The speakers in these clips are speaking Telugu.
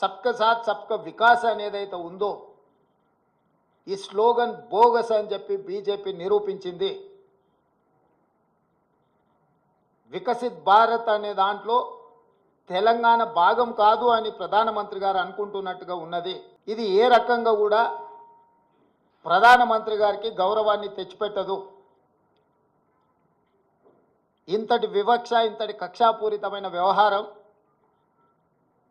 సబ్క సాత్ సబ్క వికాస్ అనేదైతే ఉందో ఈ స్లోగన్ బోగస్ అని చెప్పి బీజేపీ నిరూపించింది. వికసిత్ భారత్ అనే దాంట్లో తెలంగాణ భాగం కాదు అని ప్రధానమంత్రి గారు అనుకుంటున్నట్టుగా ఉన్నది. ఇది ఏ రకంగా కూడా ప్రధానమంత్రి గారికి గౌరవాన్ని తెచ్చిపెట్టదు. ఇంతటి వివక్ష ఇంతటి కక్షాపూరితమైన వ్యవహారం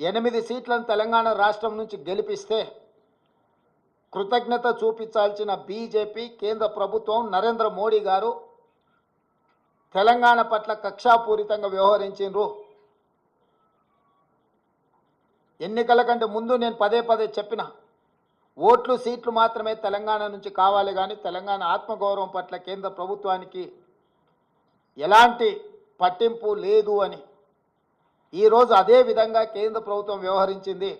ఎనిమిది సీట్లను తెలంగాణ రాష్ట్రం నుంచి గెలిపిస్తే కృతజ్ఞత చూపించాల్సిన బీజేపీ కేంద్ర ప్రభుత్వం నరేంద్ర మోడీ గారు తెలంగాణ పట్ల కక్షాపూరితంగా వ్యవహరించిండ్రు. ఎన్నికల కంటే ముందు నేను పదే పదే చెప్పిన ఓట్లు సీట్లు మాత్రమే తెలంగాణ నుంచి కావాలి కానీ తెలంగాణ ఆత్మగౌరవం పట్ల కేంద్ర ప్రభుత్వానికి ఎలాంటి పట్టింపు లేదు అని ఈరోజు అదే విధంగా కేంద్ర ప్రభుత్వం వ్యవహరించింది.